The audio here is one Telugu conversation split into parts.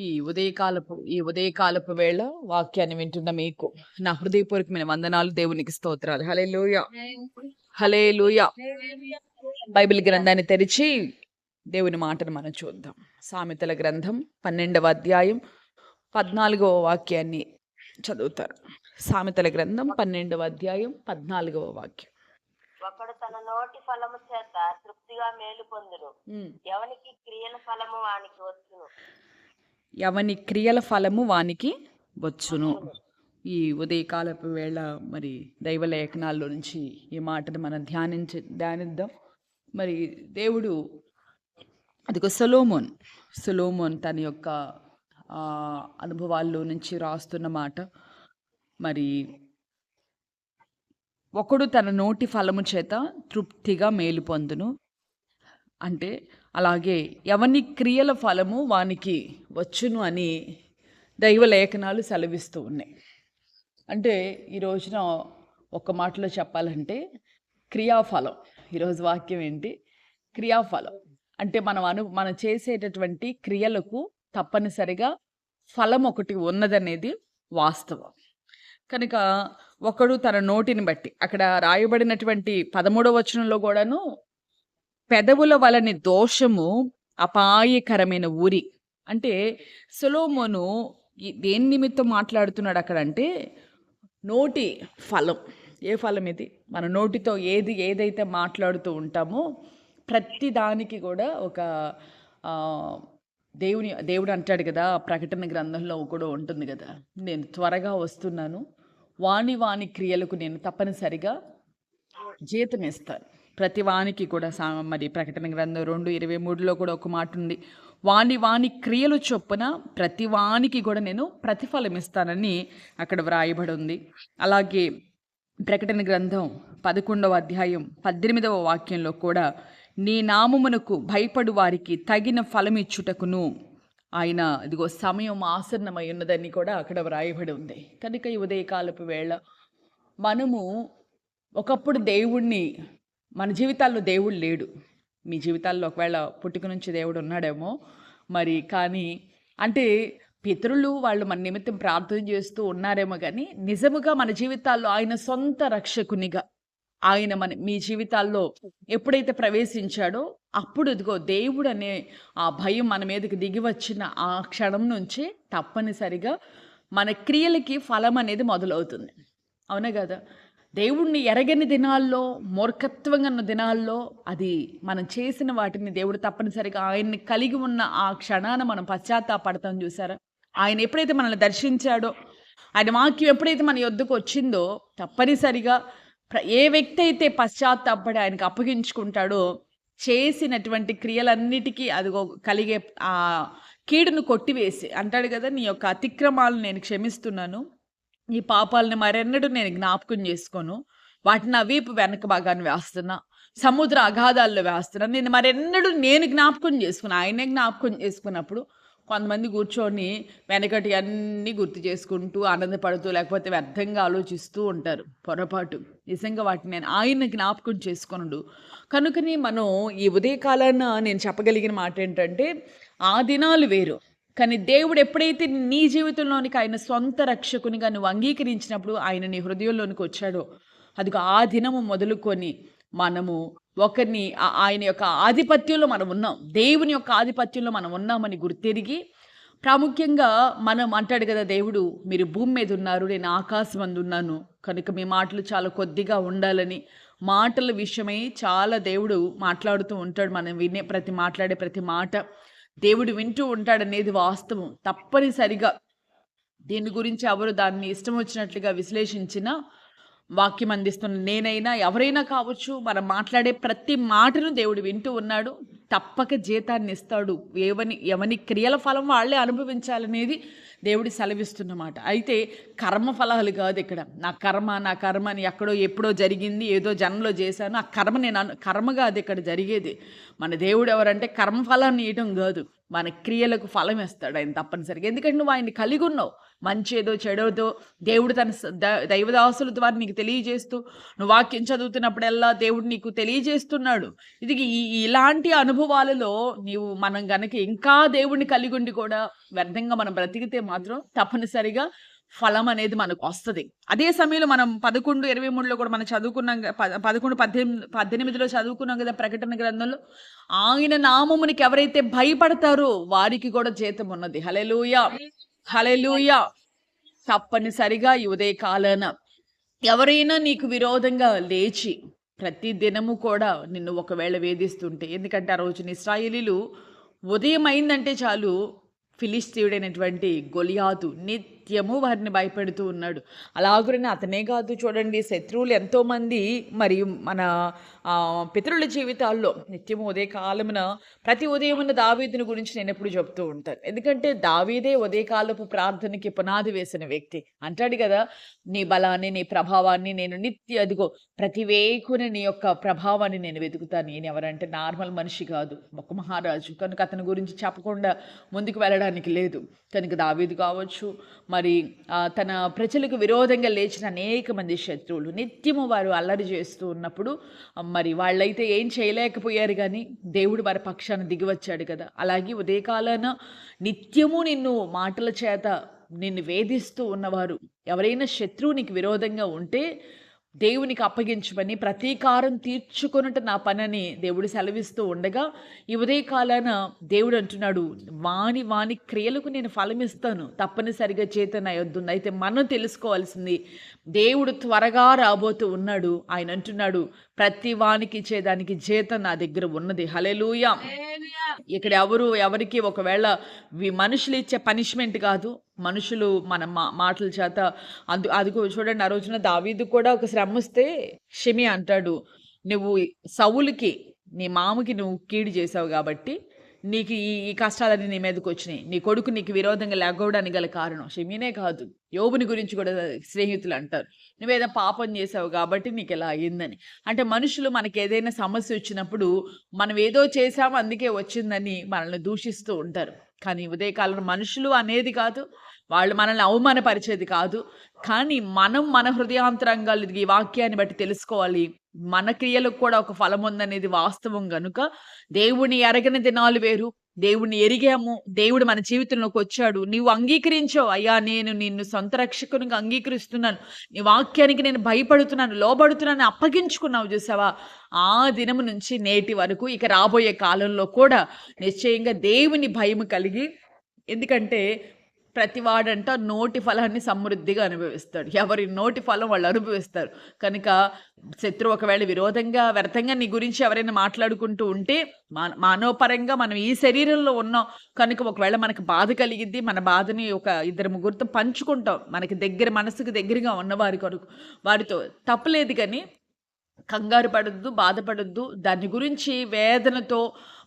ఈ ఉదయకాలపు ఈ ఉదయకాలపు వేళ వాక్యాన్ని వింటున్న మీకు నా హృదయపూర్వకమైన వందనాలు దేవునికి స్తోత్రాలు. హలే లూయ హలే లూయ బైబిల్ గ్రంథాన్ని తెరిచి దేవుని మాటను మనం చూద్దాం. సామెతల గ్రంథం పన్నెండవ అధ్యాయం పద్నాలుగవ వాక్యాన్ని చదువుతారు. సామెతల గ్రంథం పన్నెండవ అధ్యాయం పద్నాలుగవ వాక్యం. ఒకడు తన నోటి ఫలము చేత తృప్తిగా మేలు పొందును. ఎవనికి క్రియల ఫలము వానికి వచ్చును. ఎవని క్రియల ఫలము వానికి వచ్చును. ఈ ఉదయకాలపు వేళ మరి దైవ లేఖనాల్లో నుంచి ఈ మాటను మనం ధ్యానించి ధ్యానిద్దాం. మరి దేవుడు అదిగో సొలోమోన్ సొలోమోన్ తన యొక్క అనుభవాల్లో నుంచి రాస్తున్న మాట. మరి ఒకడు తన నోటి ఫలము చేత తృప్తిగా మేలు పొందును. అంటే అలాగే ఎవని క్రియల ఫలము వానికి వచ్చును అని దైవ లేఖనాలు సెలవిస్తూ ఉన్నాయి. అంటే ఈ రోజున ఒక మాటలో చెప్పాలంటే క్రియాఫలం. ఈరోజు వాక్యం ఏంటి? క్రియాఫలం. అంటే మనం అను మనం చేసేటటువంటి క్రియలకు తప్పనిసరిగా ఫలం ఒకటి ఉన్నదనేది వాస్తవం. కనుక ఒకడు తన నోటిని బట్టి అక్కడ రాయబడినటువంటి పదమూడవ వచనంలో కూడాను పెదవుల వలని దోషము అపాయకరమైన ఊరి. అంటే సులోమోను దేని నిమిత్తం మాట్లాడుతున్నాడు అక్కడ అంటే నోటి ఫలం. ఏ ఫలం ఇది? మన నోటితో ఏది ఏదైతే మాట్లాడుతూ ఉంటామో ప్రతి దానికి కూడా ఒక దేవుని దేవుడు అంటాడు కదా ప్రకటన గ్రంథంలో కూడా ఉంటుంది కదా. నేను త్వరగా వస్తున్నాను. వాణి వాణి క్రియలకు నేను తప్పనిసరిగా జీతం ఇస్తాను ప్రతివానికి కూడా సా మరి ప్రకటన గ్రంథం రెండు ఇరవై మూడులో కూడా ఒక మాట ఉంది. వాని వాని క్రియలు చొప్పున ప్రతివానికి కూడా నేను ప్రతిఫలం ఇస్తానని అక్కడ వ్రాయబడి ఉంది. అలాగే ప్రకటన గ్రంథం పదకొండవ అధ్యాయం పద్దెనిమిదవ వాక్యంలో కూడా నీ నామమునకు భయపడు వారికి తగిన ఫలమిచ్చుటకును ఆయన ఇదిగో సమయం ఆసన్నమై ఉన్నదని కూడా అక్కడ వ్రాయబడి ఉంది. కనుక ఈ ఉదయకాలపు వేళ మనము ఒకప్పుడు దేవుణ్ణి మన జీవితాల్లో దేవుడు లేడు. మీ జీవితాల్లో ఒకవేళ పుట్టుక నుంచి దేవుడు ఉన్నాడేమో మరి కానీ అంటే పితరులు వాళ్ళు మన నిమిత్తం ప్రార్థన చేస్తూ ఉన్నారేమో కానీ నిజముగా మన జీవితాల్లో ఆయన సొంత రక్షకునిగా ఆయన మన మీ జీవితాల్లో ఎప్పుడైతే ప్రవేశించాడో అప్పుడు ఇదిగో దేవుడు అనే ఆ భయం మన మీదకి దిగి వచ్చిన ఆ క్షణం నుంచి తప్పనిసరిగా మన క్రియలకి ఫలం అనేది మొదలవుతుంది. అవునా కదా? దేవుణ్ణి ఎరగని దినాల్లో మూర్ఖత్వం అన్న దినాల్లో అది మనం చేసిన వాటిని దేవుడు తప్పనిసరిగా ఆయన్ని కలిగి ఉన్న ఆ క్షణాన మనం పశ్చాత్తాపడతాం చూసారా? ఆయన ఎప్పుడైతే మనల్ని దర్శించాడో ఆయన వాక్యం ఎప్పుడైతే మన యొద్దకు వచ్చిందో తప్పనిసరిగా ఏ వ్యక్తి అయితే పశ్చాత్తాపడి ఆయనకు అప్పగించుకుంటాడో చేసినటువంటి క్రియలన్నిటికీ అది కలిగే ఆ కీడును కొట్టివేసి అంటాడు కదా నీ యొక్క అతిక్రమాలను నేను క్షమిస్తున్నాను ఈ పాపాలని మరెన్నడూ నేను జ్ఞాపకం చేసుకోను. వాటిని నా వీపు వెనక భాగాన్ని వేస్తున్నా సముద్ర అగాధాల్లో వేస్తున్నా. నేను మరెన్నడూ నేను జ్ఞాపకం చేసుకున్నా ఆయనే జ్ఞాపకం చేసుకున్నప్పుడు కొంతమంది కూర్చొని వెనకటి అన్నీ గుర్తు చేసుకుంటూ ఆనందపడుతూ లేకపోతే వ్యర్థంగా ఆలోచిస్తూ ఉంటారు. పొరపాటు. నిజంగా వాటిని నేను ఆయన జ్ఞాపకం చేసుకున్నాడు కనుకని మనం ఈ ఉదయకాలాన నేను చెప్పగలిగిన మాట ఏంటంటే ఆ దినాలు వేరు. కానీ దేవుడు ఎప్పుడైతే నీ జీవితంలోనికి ఆయన సొంత రక్షకునిగా నువ్వు అంగీకరించినప్పుడు ఆయన నీ హృదయంలోనికి వచ్చాడో అది ఆ దినము మొదలుకొని మనము ఒకరిని ఆయన యొక్క ఆధిపత్యంలో మనం ఉన్నాం. దేవుని యొక్క ఆధిపత్యంలో మనం ఉన్నామని గుర్తెరిగి ప్రాముఖ్యంగా మనం అంటాడు కదా దేవుడు మీరు భూమి మీద ఉన్నారు నేను ఆకాశం అందు ఉన్నాను. కనుక మీ మాటలు చాలా కొద్దిగా ఉండాలని మాటల విషయమై చాలా దేవుడు మాట్లాడుతూ ఉంటాడు. మనం వినే ప్రతి మాట్లాడే ప్రతి మాట. దేవుడు వింటూ ఉంటాడనేది వాస్తవం. తప్పనిసరిగా. దీని గురించి ఎవరు దాన్ని ఇష్టం వచ్చినట్లుగా విశ్లేషించినా వాక్యం అందిస్తున్న నేనైనా ఎవరైనా కావచ్చు మనం మాట్లాడే ప్రతి మాటను దేవుడు వింటూ ఉన్నాడు. తప్పక జీతాన్ని ఇస్తాడు. ఏవని ఎవని క్రియల ఫలం వాళ్ళే అనుభవించాలనేది దేవుడి సెలవిస్తున్నమాట అయితే కర్మ ఫలాలు కాదు ఇక్కడ. నా కర్మ నా కర్మ అని ఎక్కడో ఎప్పుడో జరిగింది ఏదో జన్మలో చేశాను. ఆ కర్మ నేను కర్మ కాదు ఇక్కడ జరిగేది. మన దేవుడు ఎవరంటే కర్మ ఫలాన్ని ఇవ్వడం కాదు. మన క్రియలకు ఫలం ఇస్తాడు ఆయన తప్పనిసరిగా. ఎందుకంటే నువ్వు ఆయన్ని కలిగి ఉన్నావు మంచి ఏదో చెడోదో దేవుడు తన దైవదాసుల ద్వారా నీకు తెలియజేస్తూ నువ్వు వాక్యం చదువుతున్నప్పుడల్లా దేవుడు నీకు తెలియజేస్తున్నాడు. ఇది ఈ ఇలాంటి అనుభవాలలో నీవు మనం గనక ఇంకా దేవుడిని కలిగి ఉండి కూడా వ్యర్థంగా మనం బ్రతికితే మాత్రం తప్పనిసరిగా ఫలం అనేది మనకు వస్తుంది. అదే సమయంలో మనం పదకొండు ఇరవై మూడులో కూడా మనం చదువుకున్నాం పదకొండు పద్దెనిమిది పద్దెనిమిదిలో చదువుకున్నాం కదా ప్రకటన గ్రంథంలో ఆయన నామమునికి ఎవరైతే భయపడతారో వారికి కూడా జీతం ఉన్నది. హలెలూయ హలెలూయ తప్పనిసరిగా ఈ ఉదయ కాలాన ఎవరైనా నీకు విరోధంగా లేచి ప్రతి దినము కూడా నిన్ను ఒకవేళ వేధిస్తుంటే ఎందుకంటే ఆ రోజున ఇస్రాయేలీలు ఉదయం అయిందంటే చాలు ఫిలిస్తీయుడైనటువంటి గొలియాతు నిత్యము వారిని భయపెడుతూ ఉన్నాడు. అలాగురని అతనే కాదు చూడండి శత్రువులు ఎంతోమంది మరియు మన ఆ, పితరుల జీవితాల్లో నిత్యము ఉదయ కాలమున ప్రతి ఉదయమున దావీదుని గురించి నేను ఎప్పుడు చెప్తూ ఉంటాను. ఎందుకంటే దావీదే ఉదయకాలపు ప్రార్థనకి పునాది వేసిన వ్యక్తి. అంటాడు కదా నీ బలాన్ని నీ ప్రభావాన్ని నేను నిత్య అదిగో ప్రతి వేకుని నీ యొక్క ప్రభావాన్ని నేను వెతుకుతాను. నేను ఎవరంటే నార్మల్ మనిషి కాదు ఒక మహారాజు. కనుక అతని గురించి చెప్పకుండా ముందుకు వెళ్ళడానికి లేదు. కనుక దావీదు కావచ్చు మరి మరి తన ప్రజలకు విరోధంగా లేచిన అనేక మంది శత్రువులు. నిత్యము వారు అల్లరి చేస్తూ ఉన్నప్పుడు మరి వాళ్ళైతే ఏం చేయలేకపోయారు కానీ దేవుడు వారి పక్షాన దిగివచ్చాడు కదా. అలాగే ఉదయకాలాన నిత్యము నిన్ను మాటల చేత నిన్ను వేధిస్తూ ఉన్నవారు ఎవరైనా శత్రువు నీకు విరోధంగా ఉంటే దేవునికి అప్పగించమని ప్రతీకారం తీర్చుకొనుట నా పనని దేవుడు సెలవిస్తూ ఉండగా ఈ ఉదయకాలాన దేవుడు అంటున్నాడు వాని వాని క్రియలకు నేను ఫలమిస్తాను. తప్పనిసరిగా చేత నా యొద్దుంది. అయితే మనం తెలుసుకోవాల్సింది దేవుడు త్వరగా రాబోతూ ఉన్నాడు. ఆయన అంటున్నాడు ప్రతి వానికి ఇచ్చేదానికి చేత నా దగ్గర ఉన్నది. హలెలూయా ఇక్కడ ఎవరు ఎవరికి ఒకవేళ వి- మనుషులు ఇచ్చే పనిష్మెంట్ కాదు మనుషులు మన మా మాటల చేత అందు అదిగో చూడండి ఆ రోజున దావీదు కూడా ఒక శ్రమ వస్తే షమి అంటాడు. నువ్వు సౌలుకి నీ మామకి నువ్వు కీడు చేసావు కాబట్టి నీకు ఈ ఈ కష్టాలన్నీ నీ మీదకి వచ్చినాయి. నీ కొడుకు నీకు విరోధంగా లేకపోవడానికి గల కారణం షమీనే కాదు. యోబుని గురించి కూడా స్నేహితులు అంటారు. నువ్వేదో పాపం చేసావు కాబట్టి నీకు ఇలా అయ్యిందని అంటే మనుషులు మనకి ఏదైనా సమస్య వచ్చినప్పుడు మనం ఏదో చేసాము అందుకే వచ్చిందని మనల్ని దూషిస్తూ ఉంటారు. కానీ ఉదయకాలంలో మనుషులు అనేది కాదు. వాళ్ళు మనల్ని అవమానపరిచేది కాదు. కానీ మనం మన హృదయాంతరంగాలు ఈ వాక్యాన్ని బట్టి తెలుసుకోవాలి. మన క్రియలకు కూడా ఒక ఫలం ఉందనేది వాస్తవం గనుక దేవుని ఎరగని దినాలు వేరు. దేవుని ఎరిగాము. దేవుడు మన జీవితంలోకి వచ్చాడు. నీవు అంగీకరించావు. అయ్యా నేను నిన్ను సొంత రక్షకునిగా అంగీకరిస్తున్నాను. నీ వాక్యానికి నేను భయపడుతున్నాను లోబడుతున్నాను అప్పగించుకున్నావు చూసావా? ఆ దినము నుంచి నేటి వరకు ఇక రాబోయే కాలంలో కూడా నిశ్చయంగా దేవుని భయం కలిగి ఎందుకంటే ప్రతివాడంట నోటి ఫలాన్ని సమృద్ధిగా అనుభవిస్తాడు. ఎవరి నోటి ఫలం వాళ్ళు అనుభవిస్తారు. కనుక శత్రువు ఒకవేళ విరోధంగా వ్యర్థంగా నీ గురించి ఎవరైనా మాట్లాడుకుంటూ ఉంటే మానవపరంగా మనం ఈ శరీరంలో ఉన్నాం. కనుక ఒకవేళ మనకు బాధ కలిగిద్ది మన బాధని ఒక ఇద్దరు ముగ్గురితో పంచుకుంటాం. మనకి దగ్గర మనసుకు దగ్గరగా ఉన్నవారి కొరకు. వారితో తప్పలేదు కానీ కంగారు పడద్దు బాధపడద్దు. దాని గురించి వేదనతో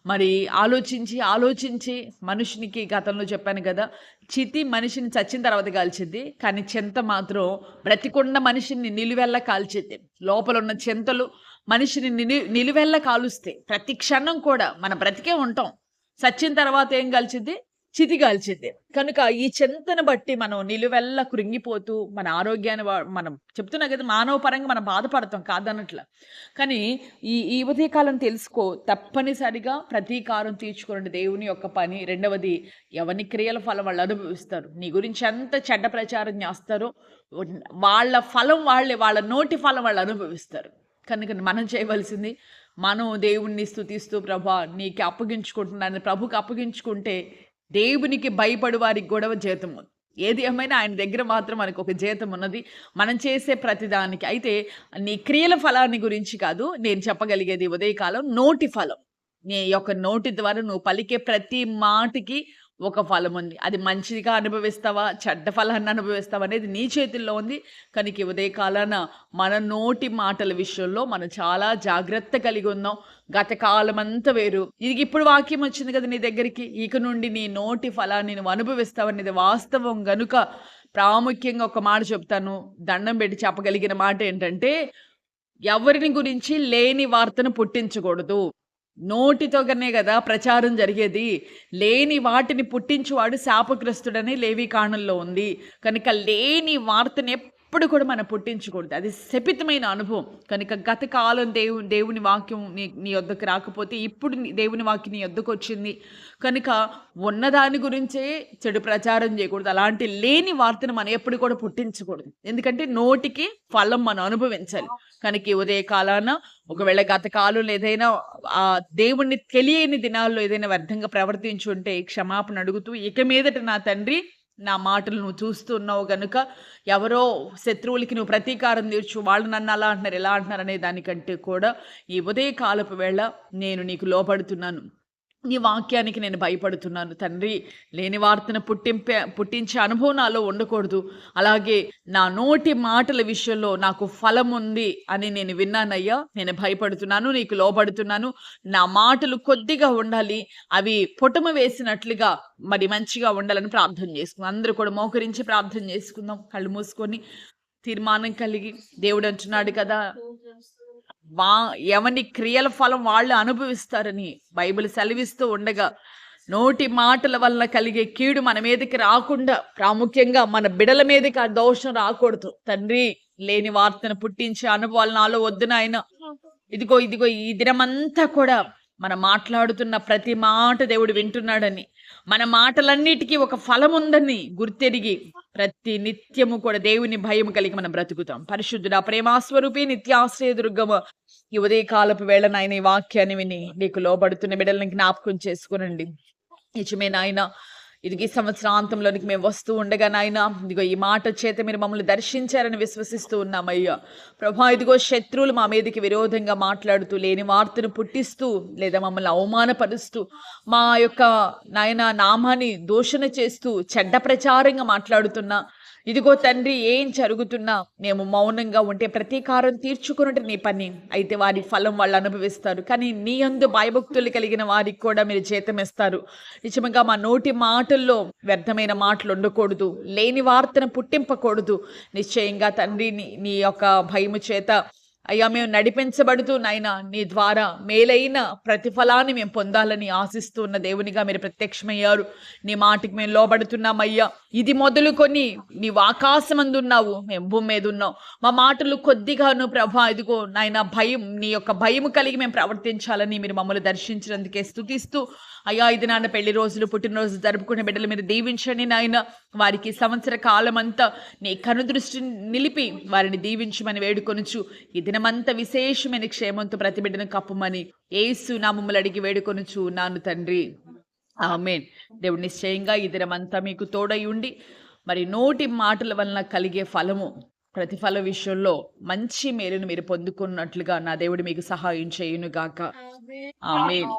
మరి ఆలోచించి ఆలోచించి మనుషునికి గతంలో చెప్పాను కదా చితి మనిషిని చచ్చిన తర్వాత కాల్చింది కానీ చింత మాత్రం బ్రతికున్న మనిషిని నిలువెల్ల కాల్చింది లోపల ఉన్న చింతలు మనిషిని నిలు నిలువెల్ల కాలుస్తాయి. ప్రతి క్షణం కూడా మన బ్రతికే ఉంటాం. చచ్చిన తర్వాత ఏం కలిసింది చితిగాల్చింది. కనుక ఈ చింతను బట్టి మనం నిలువెల్ల కృంగిపోతూ మన ఆరోగ్యాన్ని మనం చెప్తున్నా కదా మానవ పరంగా మనం బాధపడతాం కాదన్నట్లు. కానీ ఈ ఈ ఉదయకాలం తెలుసుకో తప్పనిసరిగా ప్రతీకారం తీర్చుకోండి దేవుని యొక్క పని. రెండవది ఎవరి క్రియల ఫలం వాళ్ళు అనుభవిస్తారు. నీ గురించి ఎంత చెడ్డ ప్రచారం చేస్తారో వాళ్ళ ఫలం వాళ్ళే వాళ్ళ నోటి ఫలం వాళ్ళు అనుభవిస్తారు. కనుక మనం చేయవలసింది మనం దేవుణ్ణి స్థుతిస్తూ ప్రభా నీకు అప్పగించుకుంటున్నాను ప్రభుకి అప్పగించుకుంటే దేవునికి భయపడు వారికి కూడా జీతం ఏది ఏమైనా ఆయన దగ్గర మాత్రం మనకు ఒక జీతం ఉన్నది. మనం చేసే ప్రతిదానికి. అయితే నీ క్రియల ఫలాన్ని గురించి కాదు నేను చెప్పగలిగేది ఉదయకాలం నోటి ఫలం. నీ యొక్క నోటి ద్వారా నువ్వు పలికే ప్రతి మాటకి ఒక ఫలం ఉంది. అది మంచిగా అనుభవిస్తావా? చెడ్డ ఫలాన్ని అనుభవిస్తావా అనేది నీ చేతుల్లో ఉంది. కనుక ఉదయ కాలాన మన నోటి మాటల విషయంలో మనం చాలా జాగ్రత్త కలిగి ఉన్నాం. గత కాలం అంతా వేరు. ఇది ఇప్పుడు వాక్యం వచ్చింది కదా నీ దగ్గరికి? ఇక నుండి నీ నోటి ఫలాన్ని నువ్వు అనుభవిస్తావనేది వాస్తవం గనుక ప్రాముఖ్యంగా ఒక మాట చెప్తాను. దండం పెట్టి చెప్పగలిగిన మాట ఏంటంటే ఎవరిని గురించి లేని వార్తను పుట్టించకూడదు. నోటితోనే కదా ప్రచారం జరిగేది. లేని వాటిని పుట్టించువాడు శాపగ్రస్తుడని లేవి కాణంలో ఉంది. కనుక లేని వార్తనే ఎప్పుడు కూడా మనం పుట్టించకూడదు. అది శపితమైన అనుభవం. కనుక గత కాలం దేవు దేవుని వాక్యం నీ నీ వద్దకు రాకపోతే ఇప్పుడు దేవుని వాక్యం నీ వద్దకు వచ్చింది. కనుక ఉన్నదాని గురించే చెడు ప్రచారం చేయకూడదు. అలాంటి లేని వార్తను మనం ఎప్పుడు కూడా పుట్టించకూడదు. ఎందుకంటే నోటికి ఫలం మనం అనుభవించాలి. కనుక ఉదయ కాలాన ఒకవేళ గత కాలంలో ఏదైనా ఆ దేవుణ్ణి తెలియని దినాల్లో ఏదైనా వ్యర్థంగా ప్రవర్తించుంటే క్షమాపణ అడుగుతూ ఇక మీదట నా తండ్రి నా మాటలు నువ్వు చూస్తున్నావు గనుక ఎవరో శత్రువులకి నువ్వు ప్రతీకారం తీర్చు. వాళ్ళు నన్ను అలా అంటున్నారు ఎలా అంటున్నారు అనే దానికంటే కూడా ఈ ఉదయ కాలపు వేళ నేను నీకు లోపడుతున్నాను నీ వాక్యానికి నేను భయపడుతున్నాను. తండ్రి లేని వార్తను పుట్టింపే పుట్టించే అనుభవం నాలో ఉండకూడదు. అలాగే నా నోటి మాటల విషయంలో నాకు ఫలం ఉంది అని నేను విన్నానయ్యా. నేను భయపడుతున్నాను నీకు లోబడుతున్నాను. నా మాటలు కొద్దిగా ఉండాలి. అవి పొటమ వేసినట్లుగా మరి మంచిగా ఉండాలని ప్రార్థన చేసుకుందాం. అందరూ కూడా మోకరించి ప్రార్థన చేసుకుందాం. కళ్ళు మూసుకొని తీర్మానం కలిగి దేవుడు అంటున్నాడు కదా. వా ఎవని క్రియల ఫలం వాళ్ళు అనుభవిస్తారని బైబిల్ సెలవిస్తూ ఉండగా నోటి మాటల వలన కలిగే కీడు మన మీదకి రాకుండా ప్రాముఖ్యంగా మన బిడల మీదకి ఆ దోషం రాకూడదు. తండ్రి లేని వార్తను పుట్టించే అనుభవాలు నాలో వద్దు నాయన. ఇదిగో ఇదిగో ఈ దినమంతా కూడా మనం మాట్లాడుతున్న ప్రతి మాట దేవుడు వింటున్నాడని. మన మాటలన్నిటికీ ఒక ఫలం ఉందని గుర్తెరిగి ప్రతి నిత్యము కూడా దేవుని భయం కలిగి మనం బ్రతుకుతాం. పరిశుద్ధుడ ప్రేమాస్వరూపి నిత్యాశ్రయ దుర్గమ ఈ ఉదయ కాలపు వేళ నాయన ఈ వాక్యాన్ని విని నీకు లోబడుతున్న బిడ్డలను జ్ఞాపకం చేసుకునండి. నిజమే నాయన ఇదిగో ఈ సంవత్సరాంతంలోనికి మేము వస్తూ ఉండగా నాయన ఇదిగో ఈ మాట చేత మీరు మమ్మల్ని దర్శించారని విశ్వసిస్తూ ఉన్నామయ్యా ప్రభా ఇదిగో శత్రువులు మా మీదకి విరోధంగా మాట్లాడుతూ లేని వార్తను పుట్టిస్తూ లేదా మమ్మల్ని అవమానపరుస్తూ మా యొక్క నాయన నామాన్ని దూషణ చేస్తూ చెడ్డ ప్రచారంగా మాట్లాడుతున్నా. ఇదిగో తండ్రి ఏం జరుగుతున్నా మేము మౌనంగా ఉంటే ప్రతీకారం తీర్చుకున్నట్టు నీ పని. అయితే వారి ఫలం వాళ్ళు అనుభవిస్తారు. కానీ నీ అందు భయభక్తులు కలిగిన వారికి కూడా మీరు జీతం ఇస్తారు నిజంగా మా నోటి మాటల్లో వ్యర్థమైన మాటలు ఉండకూడదు. లేని వార్తను పుట్టింపకూడదు. నిశ్చయంగా తండ్రి నీ యొక్క భయము చేత అయ్యా మేము నడిపించబడుతూ నాయన నీ ద్వారా మేలైన ప్రతిఫలాన్ని మేము పొందాలని ఆశిస్తూ ఉన్న దేవునిగా మీరు ప్రత్యక్షమయ్యారు. నీ మాటకి మేము లోబడుతున్నామయ్యా ఇది మొదలుకొని నీవు ఆకాశమందు ఉన్నావు మేము భూమి మీద ఉన్నాం మా మాటలు కొద్దిగాను ప్రభా ఇదిగో నాయన భయం నీ యొక్క భయం కలిగి మేము ప్రవర్తించాలని మీరు మమ్మల్ని దర్శించినందుకే స్థుతిస్తూ అయ్యా ఇది నాన్న పెళ్ళి రోజులు పుట్టినరోజు జరుపుకునే బిడ్డలు మీద దీవించండి నాయన. వారికి సంవత్సర కాలం అంతా నీ కనుదృష్టి నిలిపి వారిని దీవించమని వేడుకొనుచు ఇది దినమంతా విశేషమైన క్షేమంతో ప్రతి బిడ్డను కప్పుమని ఏసు నామములు అడిగి వేడుకొనుచు నాను తండ్రి. ఆమెన్. దేవుడు నిశ్చయంగా ఈ దినమంతా మీకు తోడై ఉండి మరి నోటి మాటల వలన కలిగే ఫలము ప్రతిఫల విషయంలో మంచి మేలును మీరు పొందుకున్నట్లుగా నా దేవుడు మీకు సహాయం చేయునుగాక. ఆమెన్.